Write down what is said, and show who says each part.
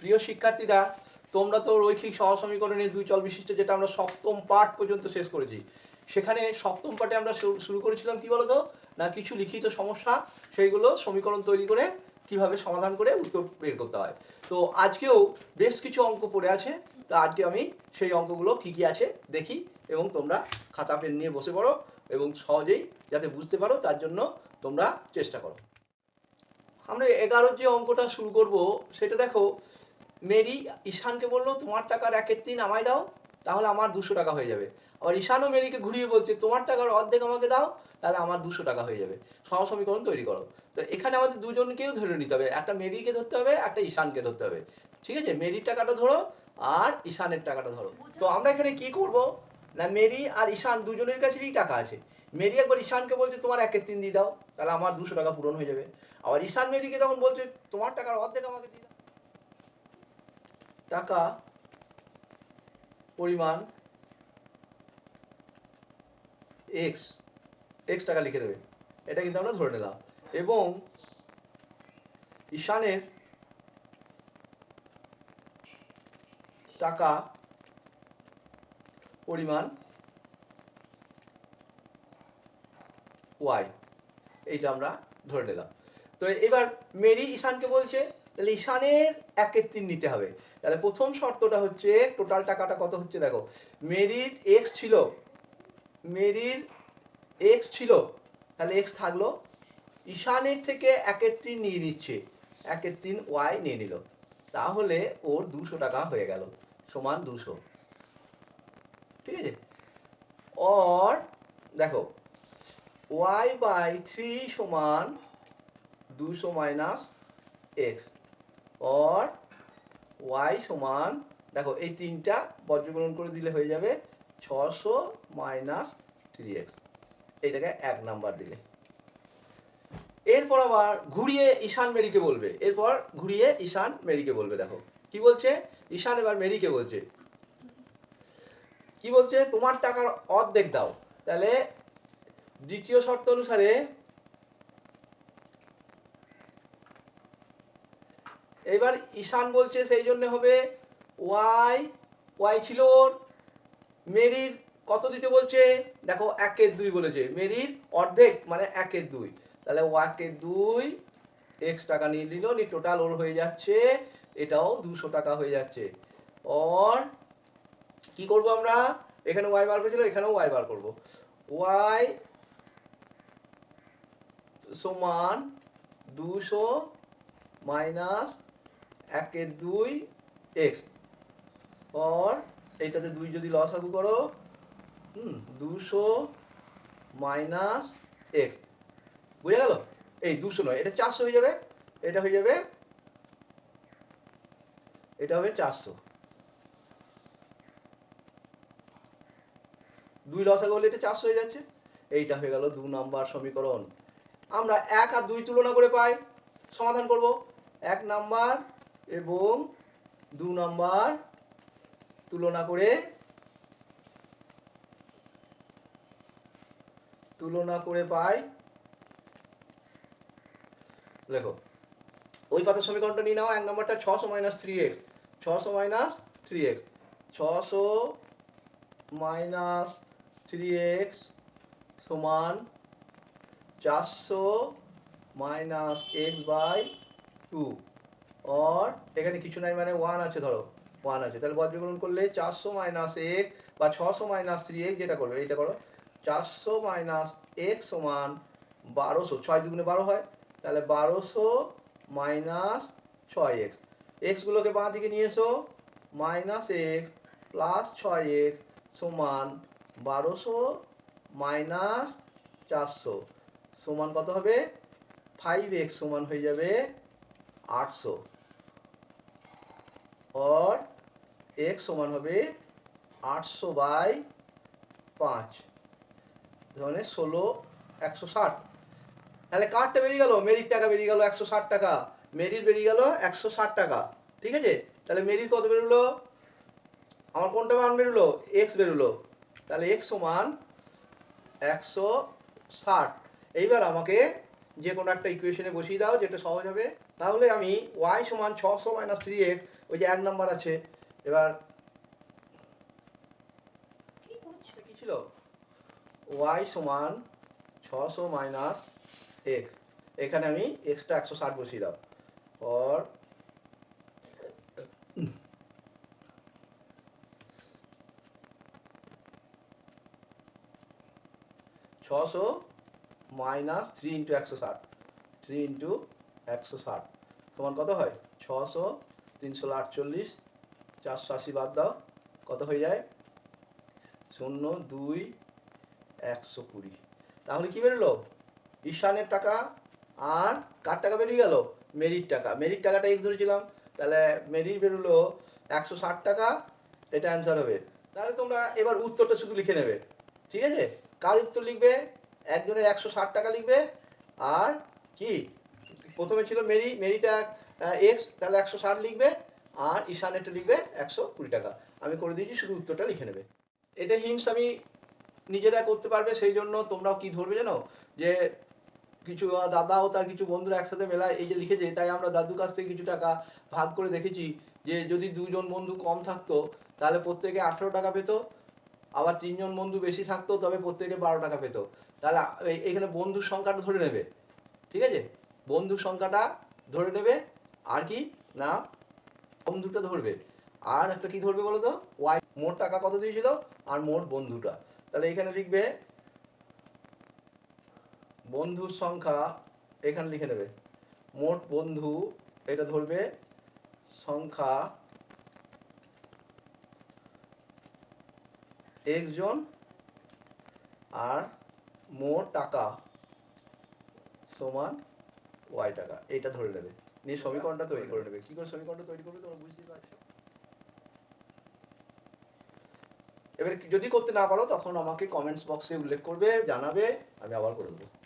Speaker 1: প্রিয় শিক্ষার্থীরা, তোমরা তো রৈখিক সহসমীকরণের দুই চল বিশিষ্ট, যেটা আমরা সপ্তম পাঠ পর্যন্ত শেষ করেছি। সেখানে সপ্তম পাঠে আমরা শুরু- করেছিলাম কি বলতো? না, কিছু লিখিত সমস্যা, সেইগুলো সমীকরণ তৈরি করে কীভাবে সমাধান করে উত্তর বের করতে হয়। তো আজকেও বেশ কিছু অঙ্ক পড়ে আছে, তো আজকে আমি সেই অঙ্কগুলো কি কি আছে দেখি এবং তোমরা খাতা পেন নিয়ে বসে পড়ো এবং সহজেই যাতে বুঝতে পারো, তার জন্য তোমরা চেষ্টা করো। আমরা এগারোর যে অঙ্কটা শুরু করব, সেটা দেখো মেরি ঈশানকে বলল, তোমার টাকার একের তিন আমায় দাও, তাহলে আমার দুশো টাকা হয়ে যাবে। আবার ঈশানও মেরিকে ঘুরিয়ে বলছে, তোমার টাকার অর্ধেক আমাকে দাও, তাহলে আমার দুশো টাকা হয়ে যাবে। সহ সমীকরণ তৈরি করো। তো এখানে আমাদের দুজনকেও ধরে নিতে হবে, একটা মেরিকে ধরতে হবে, একটা ঈশানকে ধরতে হবে। ঠিক আছে? মেরির টাকাটা ধরো আর ঈশানের টাকাটা ধরো। তো আমরা এখানে কি করব? না, মেরি আর ঈশান দুজনের কাছেই টাকা আছে। মেরি একবার ঈশানকে বলছে, তোমার একের তিন দিয়ে দাও, তাহলে আমার দুশো টাকা পূরণ হয়ে যাবে। আবার ঈশান মেরিকে তখন বলছে, তোমার টাকার অর্ধেক আমাকে দিয়ে দাও। টাকা পরিমাণ এক্স এক্স টাকা লিখে দেবে। এটা কিন্তু আমরা ধরে নিলাম। এবং ঈশানের টাকা পরিমাণ ওয়াই এইটা আমরা ধরে নিলাম। তো এবার মেরি ঈশানকে বলছে তাহলে ঈশানের একের তিন নিতে হবে। তাহলে প্রথম শর্তটা হচ্ছে টোটাল টাকাটা কত হচ্ছে দেখো। মেরির এক্স ছিল। মেরির এক্স ছিল। তাহলে এক্স থাকল। ঈশানের থেকে একের তিন নিয়ে নিচ্ছে। একের তিন ওয়াই নিয়ে নিল। তাহলে ওর দুশো টাকা হয়ে গেল, সমান দুশো। ঠিক আছে? অর দেখো ওয়াই বাই থ্রি সমান দুশো মাইনাস এক্স অর ওয়াই সমান, দেখো এই তিনটা বজ্রগ্রহণ করে দিলে হয়ে যাবে ছশো মাইনাস থ্রি এক্স এইটাকে এক নাম্বার দিলে। এরপর আবার ঘুরিয়ে ঈশান মেরিকে বলবে। এরপর ঘুরিয়ে ঈশান মেরিকে বলবে, দেখো। কি বলছে? ঈশান এবার মেরিকে বলছে। কি বলছে? তোমার টাকার অর্ধেক দাও। তাহলে দ্বিতীয় শর্ত অনুসারে এবার ঈশান বলছে সেই জন্য হবে ওয়াই ওয়াই ছিল ওর। মেরির কত দিতে বলছে? দেখো একের দুই বলেছে। মেরির অর্ধেক মানে একের দুই। তাহলে ওয়াকের দুই এক্স টাকা নিয়ে নিল নি টোটাল ওর হয়ে যাচ্ছে, এটাও দুশো টাকা হয়ে যাচ্ছে। অর কি করব আমরা? এখানে ওয়াই বার করেছিল, এখানেও ওয়াই বার করব। ওয়াই সমান দুশো মাইনাস একের দুই এক্স। অর এইটাতে দুই যদি লসাগু করো, হুম, দুশো মাইনাস এক্স। বুঝে গেল? এই দুশো নয়, এটা চারশো হয়ে যাবে, এটা হয়ে যাবে, এটা হবে চারশো। দুই লসাগু হলে এটা চারশো হয়ে যাচ্ছে। এইটা হয়ে গেল দু নাম্বার সমীকরণ। আমরা এক আর দুই তুলনা করে পাই। সমাধান করব। এক নাম্বার এবং দু নম্বর তুলনা করে তুলনা করে পাই। দেখো ওই পাতার সমীকরণটা নিয়ে নাও, এক নম্বরটা ছশো মাইনাস থ্রি এক্স ছশো মাইনাস থ্রি এক্স ছশো মাইনাস থ্রি এক্স সমান চারশো minus X by two or এখানে কিছু নাই মানে ওয়ান আছে, ধরো ওয়ান আছে। তাহলে বজ্রগ্রহণ করলে চারশো মাইনাস এক বা ছশো মাইনাস থ্রি এক্স যেটা করবে, এইটা করো। চারশো মাইনাস এক সমান বারোশো, ছয় দুগুণে বারো হয়। তাহলে বারোশো মাইনাস ছয় এক্স এক্সগুলোকে বাঁ দিকে নিয়ে এসো মাইনাস এক্স প্লাস ছয় এক্স সমান বারোশো মাইনাস চারশো। সমান কত হবে? ফাইভ এক্স সমান হয়ে যাবে আটশো অর এক্স সমান হবে আটশো বাই পাঁচ। ধরনের ষোলো, একশো ষাট। তাহলে কারটা বেরিয়ে গেল? মেরির টাকা বেরিয়ে গেল একশো ষাট টাকা। মেরির বেরিয়ে গেল একশো ষাট টাকা। ঠিক আছে? তাহলে মেরির কত বেরোলো? আমার কোনটা মান বেরোলো? এক্স বেরোলো। তাহলে এক্স সমান একশো ষাট। এইবার আমাকে যে কোনো একটা ইকুয়েশনে বসিয়ে দাও, যেটা সহজ হবে। তাহলে আমি ওয়াই সমান ছশো মাইনাস থ্রি এক্স ওই যে এক নম্বর আছে এবার
Speaker 2: কি
Speaker 1: ছিল? ওয়াই সমান ছশো মাইনাস এক্স এখানে আমি এক্সটা একশো ষাট বসিয়ে দাও। অর ছশো মাইনাস থ্রি ইন্টু একশো ষাট। থ্রি ইন্টু একশো ষাট। সমান কত হয়? ছশো তিনশো আটচল্লিশ চারশো আশি বাদ দাও। কত হয়ে যায়? শূন্য, দুই, একশো কুড়ি। তাহলে কি বেরোলো? ঈশানের টাকা আর কার টাকা বেরিয়ে গেল? মেরির টাকা। মেরির টাকাটা এক্স ধরেছিলাম। তাহলে মেরির বেরোলো একশো ষাট টাকা। এটা অ্যান্সার হবে। তাহলে তোমরা এবার উত্তরটা শুধু লিখে নেবে। ঠিক আছে? কার উত্তর লিখবে? একজনের একশো ষাট টাকা লিখবে। আর কি? প্রথমে ছিল মেরি। মেরিটা এক্স তাহলে একশো ষাট লিখবে। আর ঈশানেরটা লিখবে একশো কুড়ি টাকা। আমি করে দিয়েছি, শুধু উত্তরটা লিখে নেবে। এটা হিন্টস আমি নিজেরা করতে পারবে, সেই জন্য তোমরাও কি ধরবে জানো? যে কিছু দাদা ও তার কিছু বন্ধুরা একসাথে মেলায় এই যে লিখেছে, তাই আমরা দাদুর কাছ থেকে কিছু টাকা ভাগ করে দেখেছি যে যদি দুজন বন্ধু কম থাকতো, তাহলে প্রত্যেকে আঠেরো টাকা পেতো। আবার তিনজন বন্ধু বেশি থাকতো, তবে প্রত্যেকে বারো টাকা পেতো। তাহলে এখানে বন্ধুর সংখ্যাটা ধরে নেবে। ঠিক আছে? বন্ধুর সংখ্যাটা ধরে নেবে। আর কি? না বন্ধুটা ধরবে। আর একটা কি ধরবে বলো তো ওয়াই, মোট টাকা কত দিয়েছিল? আর মোট বন্ধুটা। তাহলে এখানে লিখবে, বন্ধুর সংখ্যা এখানে লিখে নেবে। মোট বন্ধু, এটা ধরবে সংখ্যা একজন আর মোট টাকা সমান ওয়াই টাকা। এটা ধরে নেবে। নিয়ে সমীকরণটা তৈরি করে নেবে। কি করে সমীকরণটা তৈরি করবে তোমরা বুঝতেই পারছ? এবার যদি করতে না পারো, তখন আমাকে কমেন্টস বক্সে উল্লেখ করবে, জানাবে, আমি আবার করে দেবো।